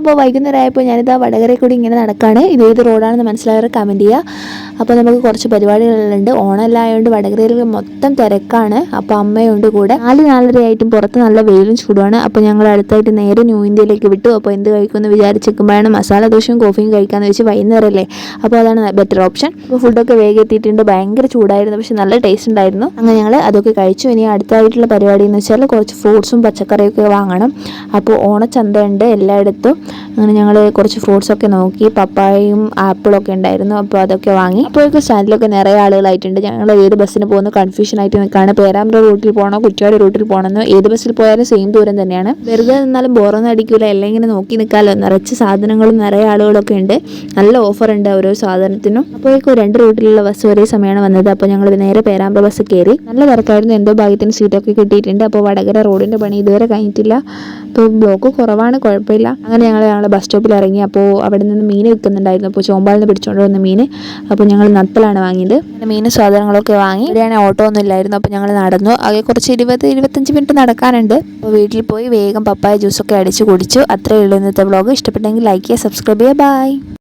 അപ്പോൾ വൈകുന്നേരം ആയപ്പോൾ ഞാനിതാ വടകരയിൽ കൂടി ഇങ്ങനെ നടക്കുകയാണ് ഇത് ഏത് റോഡാണെന്ന് മനസ്സിലായവർ കമന്റ് ചെയ്യുക. അപ്പോൾ നമുക്ക് കുറച്ച് പരിപാടികളുണ്ട്. ഓണമെല്ലാം ആയതുകൊണ്ട് വടകരയിൽ മൊത്തം തിരക്കാണ്. അപ്പോൾ അമ്മയുണ്ട് കൂടെ. നാല് നാലര ആയിട്ടും പുറത്ത് നല്ല വെയിലും ചൂടുമാണ്. അപ്പോൾ ഞങ്ങൾ അടുത്തായിട്ട് നേരെ ന്യൂ ഇന്ത്യയിലേക്ക് വിട്ടു. അപ്പോൾ എന്ത് കഴിക്കുമെന്ന് വിചാരിച്ചിരിക്കുമ്പോഴാണ് മസാല ദോശയും കോഫിയും കഴിക്കാമെന്ന് വെച്ച് വൈകുന്നേരമല്ലേ അപ്പോൾ അതാണ് ബെറ്റർ ഓപ്ഷൻ അപ്പോൾ ഫുഡൊക്കെ വേഗം എത്തിയിട്ടുണ്ട്. ഭയങ്കര ചൂടായിരുന്നു. പക്ഷെ നല്ല ടേസ്റ്റ് ഉണ്ടായിരുന്നു. അങ്ങനെ ഞങ്ങൾ അതൊക്കെ കഴിച്ചു. ഇനി അടുത്തായിട്ടുള്ള പരിപാടി എന്ന് വെച്ചാൽ കുറച്ച് ഫ്രൂട്ട്സും പച്ചക്കറിയൊക്കെ വാങ്ങണം. അപ്പോൾ ഓണച്ചന്തയുണ്ട് എല്ലായിടത്തും. അങ്ങനെ ഞങ്ങൾ കുറച്ച് ഫ്രൂട്ട്സൊക്കെ നോക്കി. പപ്പായയും ആപ്പിളൊക്കെ ഉണ്ടായിരുന്നു. അപ്പോൾ അതൊക്കെ വാങ്ങി. അപ്പോഴേക്കും സ്റ്റാൻഡിലൊക്കെ നിറയെ ആളുകളായിട്ടുണ്ട്. ഞങ്ങൾ ഏത് ബസ്സിന് പോകുന്നു കൺഫ്യൂഷൻ ആയിട്ട് നിൽക്കുകയാണ് പേരാമ്പ്ര റൂട്ടിൽ പോകണോ കുറ്റിയാട് റൂട്ടിൽ പോകണമെന്നോ ഏത് ബസ്സിൽ പോയാലും സെയിം ദൂരം തന്നെയാണ്. വെറുതെ നിന്നാലും ബോറൊന്നും അടിക്കില്ല ഇങ്ങനെ നോക്കി നിൽക്കാമല്ലോ നിറച്ച് സാധനങ്ങളും നിറയെ ആളുകളൊക്കെ ഉണ്ട്. നല്ല ഓഫർ ഉണ്ട് ഓരോ സാധനത്തിനും. അപ്പോഴേക്കും രണ്ട് റൂട്ടിലുള്ള ബസ് ഒരേ സമയമാണ് വന്നത്. അപ്പോൾ ഞങ്ങൾ നേരെ പേരാമ്പ്ര ബസ് കയറി. നല്ല തിരക്കായിരുന്നു. എന്തോ ഭാഗ്യത്തിന് സീറ്റൊക്കെ കിട്ടിയിട്ടുണ്ട്. അപ്പോൾ വടകര റോഡിന്റെ പണി ഇതുവരെ കഴിഞ്ഞിട്ടില്ല. അപ്പോൾ ബ്ലോക്ക് കുറവാണ് കുഴപ്പമില്ല. അങ്ങനെ ഞങ്ങൾ ഞങ്ങൾ ബസ് സ്റ്റോപ്പിൽ ഇറങ്ങി അപ്പോൾ അവിടെ നിന്ന് മീൻ വിൽക്കുന്നുണ്ടായിരുന്നു. അപ്പോൾ ചോമ്പാലിൽ നിന്ന് പിടിച്ചുകൊണ്ട് വന്ന മീൻ അപ്പോൾ ഞങ്ങൾ നത്തലാണ് വാങ്ങിയത്. അങ്ങനെ മീൻ സാധനങ്ങളൊക്കെ വാങ്ങി. ഇവിടെയാണ് ഓട്ടോ ഒന്നും ഇല്ലായിരുന്നു. അപ്പോൾ ഞങ്ങൾ നടന്നു. ആകെ കുറച്ച് ഇരുപത് ഇരുപത്തഞ്ച് മിനിറ്റ് നടക്കാനുണ്ട്. അപ്പോൾ വീട്ടിൽ പോയി വേഗം പപ്പായ ജ്യൂസൊക്കെ അടിച്ച് കുടിച്ചു. അത്രയേ ഉള്ളൂ ഇന്നത്തെ ബ്ലോഗ് ഇഷ്ടപ്പെട്ടെങ്കിൽ ലൈക്ക് ചെയ്യുക സബ്സ്ക്രൈബ് ചെയ്യുക. ബൈ